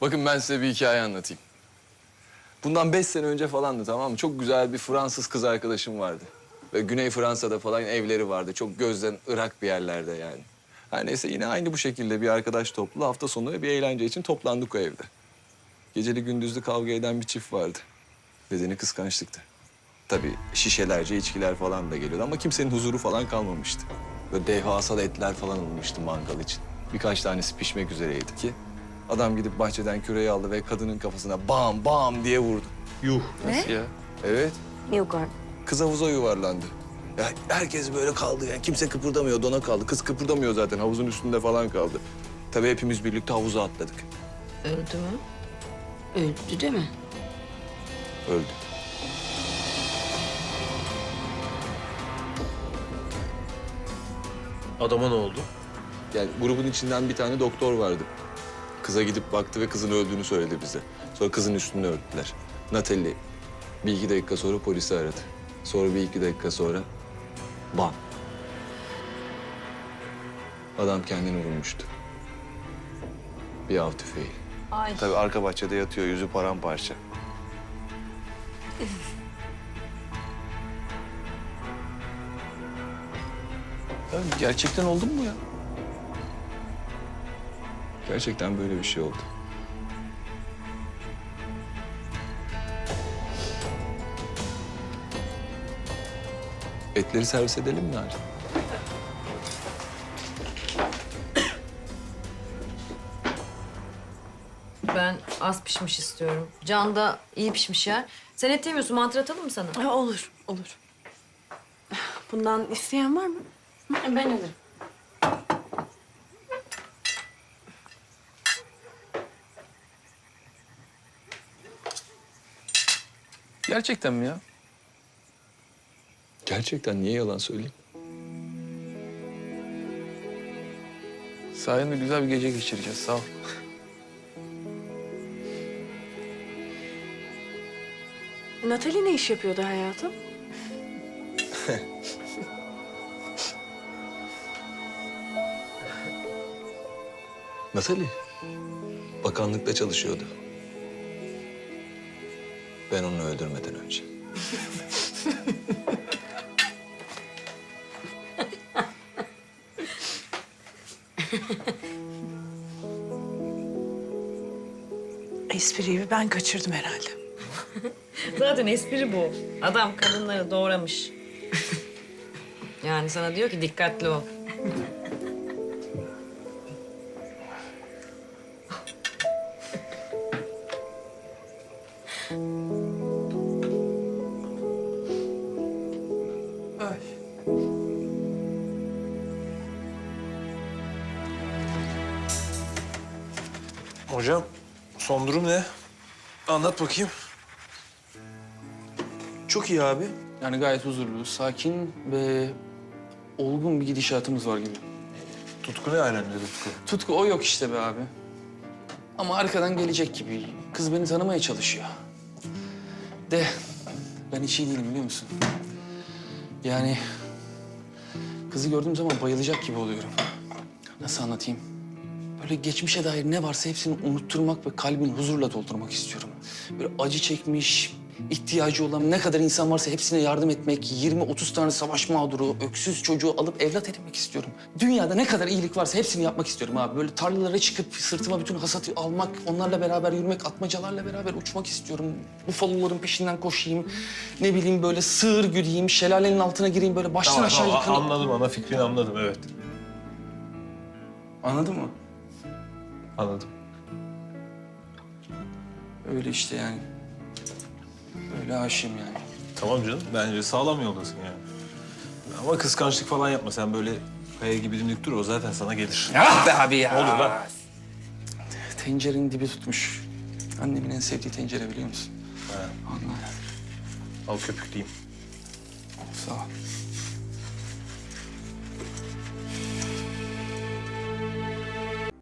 Bakın ben size bir hikaye anlatayım. Bundan beş sene önce falandı tamam mı? Çok güzel bir Fransız kız arkadaşım vardı. Ve Güney Fransa'da falan evleri vardı. Çok gözden ırak bir yerlerde yani. Her neyse yine aynı bu şekilde bir arkadaş toplu hafta sonu bir eğlence için toplandık o evde. Geceli gündüzlü kavga eden bir çift vardı. Bedeni kıskançlıktı. Tabii şişelerce içkiler falan da geliyordu ama kimsenin huzuru falan kalmamıştı. Böyle devasa etler falan alınmıştı mangal için. Birkaç tanesi pişmek üzereydi ki adam gidip bahçeden küreği aldı ve kadının kafasına bam bam diye vurdu. Yuh. Nasıl ya? Evet. Yok artık. Kız havuza yuvarlandı. Ya herkes böyle kaldı yani kimse kıpırdamıyor, dona kaldı. Kız kıpırdamıyor zaten havuzun üstünde falan kaldı. Tabii hepimiz birlikte havuza atladık. Öldü mü? Öldü de mi? Öldü. Adama ne oldu? Yani grubun içinden bir tane doktor vardı. Kıza gidip baktı ve kızın öldüğünü söyledi bize. Sonra kızın üstünü örttüler. Natalie bir iki dakika sonra polisi aradı. Sonra bir iki dakika sonra bam. Adam kendini vurmuştu. Bir av tüfeği. Ay. Tabii arka bahçede yatıyor yüzü paramparça. Ya gerçekten oldu mu ya? Gerçekten böyle bir şey oldu. Etleri servis edelim mi Narin? Ben az pişmiş istiyorum. Can da iyi pişmiş yer. Sen et yemiyorsun. Mantı atalım mı sana? Ha, olur, olur. Bundan isteyen var mı? Ben alırım. Gerçekten mi ya? Gerçekten niye yalan söyleyeyim? Sayende güzel bir gece geçireceğiz. Sağ ol. Natalie ne iş yapıyordu hayatım? Natalie, bakanlıkta çalışıyordu. Ben onu öldürmeden önce. Espriyi ben kaçırdım herhalde. Zaten espri bu. Adam kadınları doğramış. Yani sana diyor ki dikkatli ol. Hocam son durum ne? Anlat bakayım. Çok iyi abi. Yani gayet huzurlu, sakin ve olgun bir gidişatımız var gibi. Tutku ne alemde Tutku? Tutku o yok işte be abi. Ama arkadan gelecek gibi. Kız beni tanımaya çalışıyor. De ben hiç iyi değilim biliyor musun? Yani kızı gördüğüm zaman bayılacak gibi oluyorum. Nasıl anlatayım? Böyle geçmişe dair ne varsa hepsini unutturmak ve kalbini huzurla doldurmak istiyorum. Böyle acı çekmiş, ihtiyacı olan ne kadar insan varsa hepsine yardım etmek, 20-30 tane savaş mağduru, öksüz çocuğu alıp evlat edinmek istiyorum. Dünyada ne kadar iyilik varsa hepsini yapmak istiyorum abi. Böyle tarlalara çıkıp sırtıma bütün hasatı almak, onlarla beraber yürümek, atmacalarla beraber uçmak istiyorum. Bufaloların peşinden koşayım, ne bileyim böyle sığır güreyim, şelalenin altına gireyim böyle baştan Tamam, aşağı tamam, yıkanayım. anladım ana fikrini anladım evet. Anladın mı? Anladım. Öyle işte yani. Öyle aşığım yani. Tamam canım bence sağlam yoldasın yani. Ama kıskançlık falan yapma sen böyle kaya gibi dimdik dur o zaten sana gelir. Ah be abi ya. Ne oluyor lan? Tencerenin dibi tutmuş. Annemin en sevdiği tencere biliyor musun? Ha, Allah al köpükleyeyim. sağ ol.